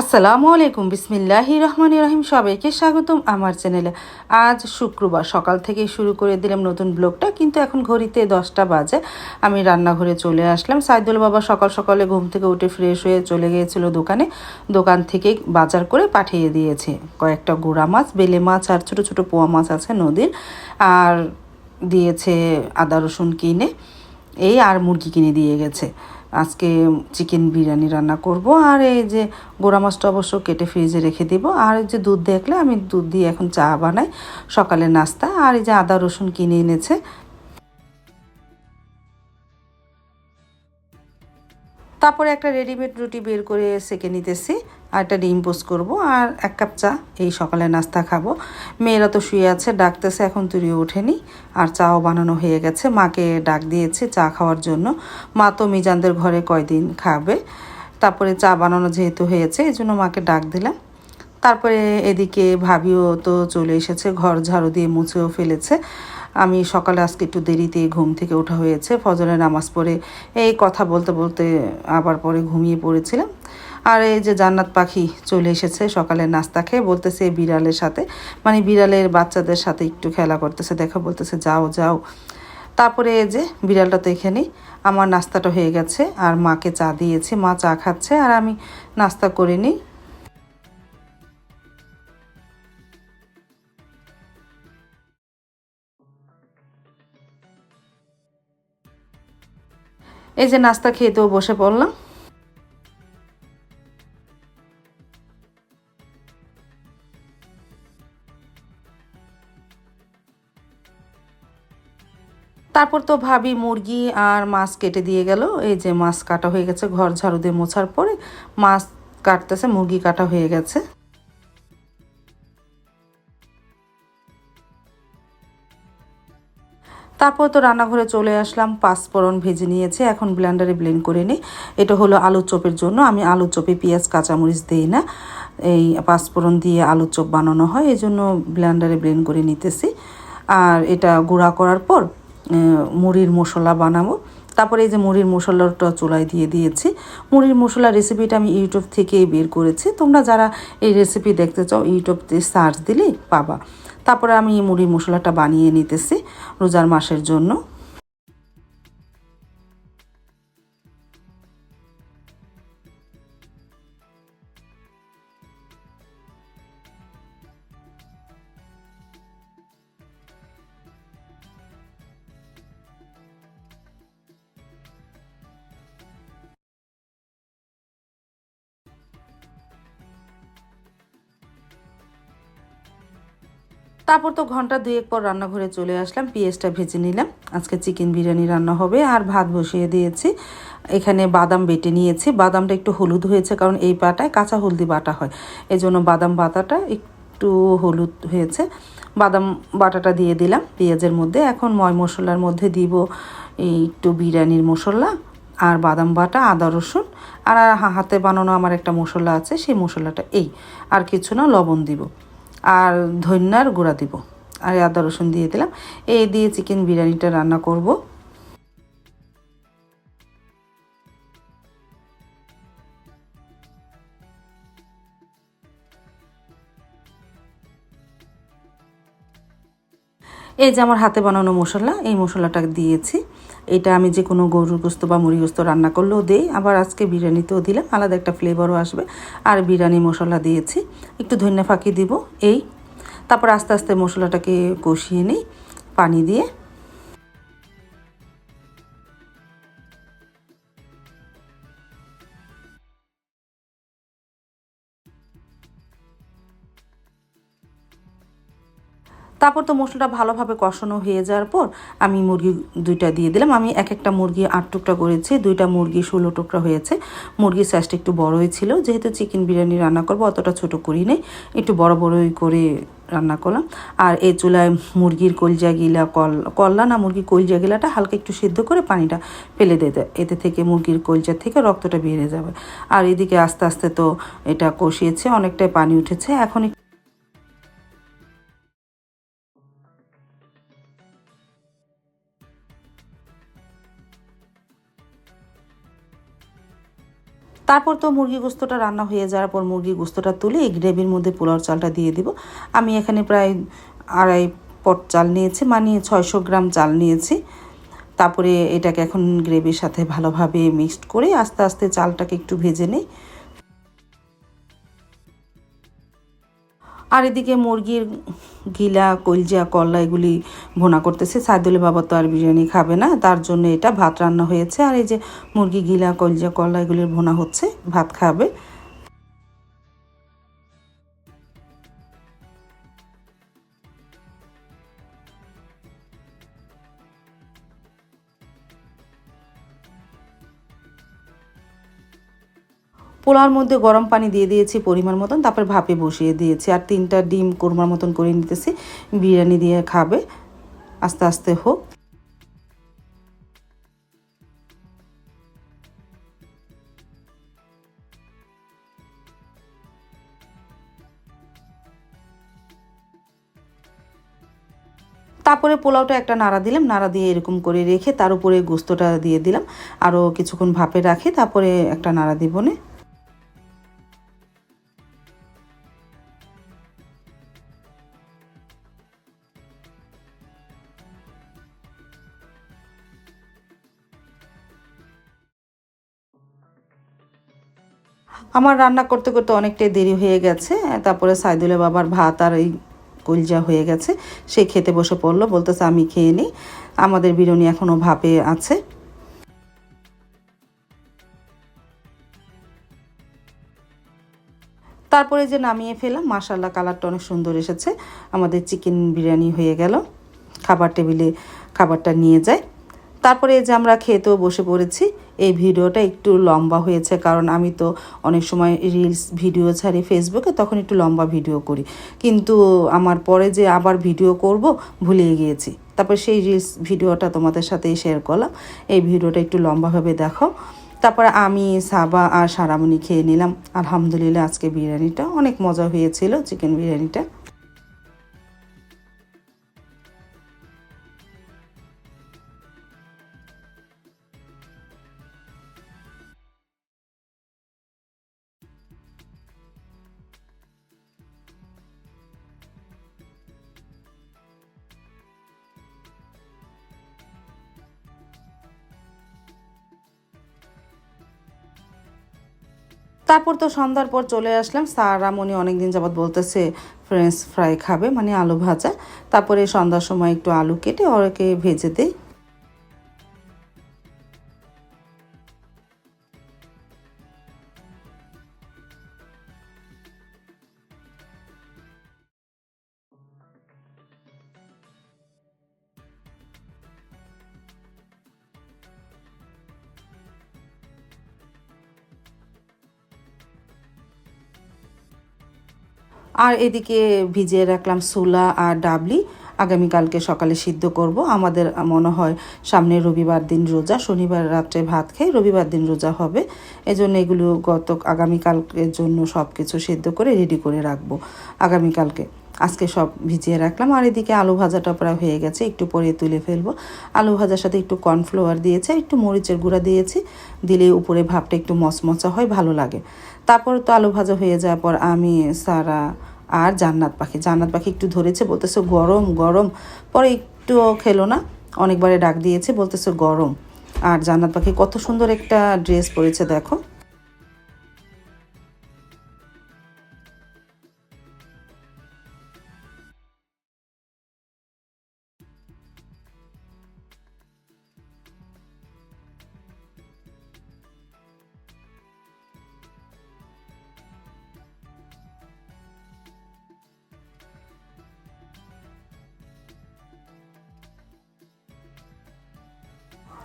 আসসালামু আলাইকুম বিসমিল্লাহি রহমান রহিম। সবাইকে স্বাগতম আমার চ্যানেলে। আজ শুক্রবার, সকাল থেকে শুরু করে দিলাম নতুন ব্লগটা, কিন্তু এখন ঘড়িতে দশটা বাজে। আমি রান্নাঘরে চলে আসলাম। সাইদুল বাবা সকাল সকালে ঘুম থেকে উঠে ফ্রেশ হয়ে চলে গিয়েছিল দোকানে। দোকান থেকে বাজার করে পাঠিয়ে দিয়েছে কয়েকটা গোড়া মাছ, বেলে মাছ আর ছোটো ছোটো পোয়া মাছ আছে নদীর। আর দিয়েছে আদা রসুন কিনে। এই আর মুরগি কিনে দিয়ে গেছে। আজকে চিকেন বিরিয়ানি রান্না করব। আর এই যে গোড়া মাছটা অবশ্য কেটে ফ্রিজে রেখে দেবো। আর এই যে দুধ দেখলে আমি দুধ দিয়ে এখন চা বানাই সকালে নাস্তা। আর এই যে আদা রসুন কিনে এনেছে তারপরে একটা রেডিমেড রুটি বের করে সেকে নিতেছি আর একটা ডিম পোস্ট করব, আর এক কাপ চা, এই সকালে নাস্তা খাব। মেয়েরা তো শুয়ে আছে, ডাকতেছে, এখন তুরিও ওঠেনি, আর চাও বানানো হয়ে গেছে। মাকে ডাক দিয়েছে চা খাওয়ার জন্য। মা তো মিজানদের ঘরে কয়দিন খাবে। তারপরে চা বানানো যেহেতু হয়েছে, এই জন্য মাকে ডাক দিলাম। তারপরে এদিকে ভাবিও তো চলে এসেছে, ঘর ঝাড়ু দিয়ে মুছেও ফেলেছে। আমি সকালে আজকে একটু দেরিতে ঘুম থেকে ওঠা হয়েছে, ফজরের নামাজ পড়ে এই কথা বলতে বলতে আবার পরে ঘুমিয়ে পড়েছিলাম। আর এই যে জান্নাত পাখি চলে এসেছে সকালে নাস্তা খেয়ে বলতেছে বিড়ালের সাথে মানে বিড়ালের বাচ্চাদের সাথে একটু খেলা করতেছে, দেখা বলতেছে যাও যাও। তারপরে এই যে বিড়ালটা তো এখানেই আমার নাস্তাটা হয়ে গেছে, আর মাকে চা দিয়েছি, মা চা খাচ্ছে, আর আমি নাস্তা করে নিই। এই যে নাস্তা খেতেও বসে পড়লাম। তারপর তো ভাবি মুরগি আর মাছ কেটে দিয়ে গেল। এই যে মাছ কাটা হয়ে গেছে, ঘর ঝাড়ু দিয়ে মোছার পরে মাছ কাটতেছে, মুরগি কাটা হয়ে গেছে। তারপর তো রান্নাঘরে চলে আসলাম পাঁচফোড়ন ভেজে নিয়েছে, এখন ব্লেন্ডারে ব্লেন্ড করে নিই। এটা হলো আলুর চপের জন্য, আমি আলুর চপে পেঁয়াজ, কাঁচামরিচ দিই না। এই পাঁচফোড়ন দিয়ে আলুর চপ বানানো হয়, এই জন্য ব্লেন্ডারে ব্লেন্ড করে নিতেছি। আর এটা গুঁড়া করার পর মুড়ির মশলা বানাবো। তারপরে এই যে মুড়ির মশলাটা চুলায় দিয়ে দিয়েছি। মুড়ির মশলা রেসিপিটা আমি ইউটিউব থেকেই বের করেছি। তোমরা যারা এই রেসিপি দেখতে চাও ইউটিউবতে সার্চ দিলেই পাবা। তারপরে আমি মুড়ি মশলাটা বানিয়ে নিতেছি রোজার মাসের জন্য। তারপর তো ঘণ্টা দুয়েক পর রান্নাঘরে চলে আসলাম, পেঁয়াজটা ভেজে নিলাম। আজকে চিকেন বিরিয়ানি রান্না হবে, আর ভাত বসিয়ে দিয়েছি। এখানে বাদাম বেটে নিয়েছি। বাদামটা একটু হলুদ হয়েছে, কারণ এই পাটায় কাঁচা হলদি বাটা হয়। এই জন্য বাদাম বাটাটা একটু হলুদ হয়েছে। বাদাম বাটাটা দিয়ে দিলাম পেঁয়াজের মধ্যে। এখন ময় মশলার মধ্যে দিব একটু বিরিয়ানির মশলা আর বাদাম বাটা, আদা রসুন। আর হাতে বানানো আমার একটা মশলা আছে, সেই মশলাটা এই। আর কিছু না, লবণ দিব। আর ধন্যার গুঁড়া দিব। আর আদা রসুন দিয়ে দিলাম। এই দিয়ে চিকেন বিরিয়ানিটা রান্না করব। এই যে আমার হাতে বানানো মশলা, এই মশলাটা দিয়েছি। এটা আমি যে কোনো গরুর গোস্ত বা মুড়ি গোস্ত রান্না করলেও দিই, আবার আজকে বিরিয়ানিতেও দিলাম, আলাদা একটা ফ্লেভারও আসবে। আর বিরিয়ানি মশলা দিয়েছি, একটু ধন্যা ফাঁকি দিব, এই। তারপর আস্তে আস্তে মশলাটাকে কষিয়ে নিই, পানি দিয়ে তারপর তো মশলাটা ভালোভাবে কষানো হয়ে যাওয়ার পর আমি মুরগি দুইটা দিয়ে দিলাম। আমি এক একটা মুরগি আট টুকরা করেছি, দুইটা মুরগি ষোলো টুকরা হয়েছে। মুরগির সাইজটা একটু বড়ই ছিল। যেহেতু চিকেন বিরিয়ানি রান্না করব, অতটা ছোট করি নেই। একটু বড় বড়ই করে রান্না করলাম। আর এই চুলায় মুরগির কলজা গিলা কল, কল্লা না, মুরগির কলজা গিলাটা হালকা একটু সিদ্ধ করে পানিটা ফেলে দিতে। এতে থেকে মুরগির কলজা থেকে রক্তটা বেরিয়ে যাবে। আর এদিকে আস্তে আস্তে তো এটা কষিয়েছে, অনেকটাই পানি উঠেছে। এখন তারপর তো মুরগি গোস্তটা রান্না হয়ে যাওয়ার পর মুরগি গোস্তটা তুলে এই গ্রেভির মধ্যে পোলাওর চালটা দিয়ে দিব। আমি এখানে প্রায় আড়াই পট চাল নিয়েছি মানে ছয়শো গ্রাম চাল নিয়েছি। তারপরে এটাকে এখন গ্রেভির সাথে ভালোভাবে মিক্সড করে আস্তে আস্তে চালটাকে একটু ভেজে নিই। আর এদিকে মুরগির গিলা, কলজা কল্লা এগুলি ভোনা করতেছে। সাইদুল বাবা তো আর বিরিয়ানি খাবে না, তার জন্য এটা ভাত রান্না হয়েছে। আর এই যে মুরগি গিলা, কলজা কল্লা এগুলির ভোনা হচ্ছে, ভাত খাবে। পোলার মধ্যে গরম পানি দিয়ে দিয়েছি পরিমাণ মতন, তারপর ভাপে বসিয়ে দিয়েছি। আর তিনটা ডিম কোরমার মতন করে নিতেছি, বিরিয়ানি দিয়ে খাবে। আস্তে আস্তে হোক। তারপরে পোলাওটা একটা নাড়া দিলাম, নাড়া দিয়ে এরকম করে রেখে তার উপরে গোস্তটা দিয়ে দিলাম। আরও কিছুক্ষণ ভাপে রাখে, তারপরে একটা নাড়া দিব না আমার রান্না করতে করতে অনেকটাই দেরি হয়ে গেছে। তারপরে সাইদুলের বাবার ভাত আর এই কলজা হয়ে গেছে। সে খেতে বসে পড়ল, বলতেছে, আমি খেয়ে নিই। আমাদের বিরিয়ানি এখনও ভাপে আছে। তারপরে যে নামিয়ে ফেলাম মাসাল্লাহ কালারটা অনেক সুন্দর এসেছে। আমাদের চিকেন বিরিয়ানি হয়ে গেল। খাবার টেবিলে খাবারটা নিয়ে যায়। তারপরে যে আমরা খেতেও বসে পড়েছি এই ভিডিওটা একটু লম্বা হয়েছে, কারণ আমি তো অনেক সময় রিলস ভিডিও ছাড়ি ফেসবুকে তখন একটু লম্বা ভিডিও করি। কিন্তু আমার পরে যে আবার ভিডিও করব ভুলে গিয়েছি। তারপর সেই রিলস ভিডিওটা তোমাদের সাথে শেয়ার করলাম। এই ভিডিওটা একটু লম্বাভাবে দেখো তারপরে আমি, সাবা আর সারামণি খেয়ে নিলাম। আলহামদুলিল্লাহ, আজকে বিরিয়ানিটা অনেক মজা হয়েছিল চিকেন বিরিয়ানিটা। তারপর তো সন্ধ্যার পর চলে আসলাম। সারা মনি অনেকদিন যাবৎ বলতেছে ফ্রেঞ্চ ফ্রাই খাবে মানে আলু ভাজা। তারপরে সন্ধ্যার সময় একটু আলু কেটে ওরকে ভেজে দেই। আর এদিকে ভিজিয়ে রাখলাম সুলা আর ডাবলি। আগামীকালকে সকালে সিদ্ধ করব। আমাদের মনে হয় সামনে রবিবার দিন রোজা। শনিবার রাত্রে ভাত খেয়ে রবিবার দিন রোজা হবে। এজন্য এগুলো গত আগামীকালকের জন্য সব কিছু সিদ্ধ করে রেডি করে রাখব আগামীকালকে। আজকে সব ভিজিয়ে রাখলাম। আর এদিকে আলু ভাজাটা প্রায় হয়ে গেছে। একটু পরে তুলে ফেলব। আলু ভাজার সাথে একটু কর্নফ্লাওয়ার দিয়েছে একটু মরিচের গুঁড়া দিয়েছি। দিলে উপরে ভাবটা একটু মচমচা হয়, ভালো লাগে। তারপর তো আলু ভাজা হয়ে যাওয়ার পর আমি, সারা আর জান্নাত পাখি। জান্নাত পাখি একটু ধরেছে, বলতেছে, গরম গরম। পরে একটু খেলো না। অনেকবারে ডাক দিয়েছে, বলতেছে, গরম। আর জান্নাত পাখি কত সুন্দর একটা ড্রেস পরেছে, দেখো।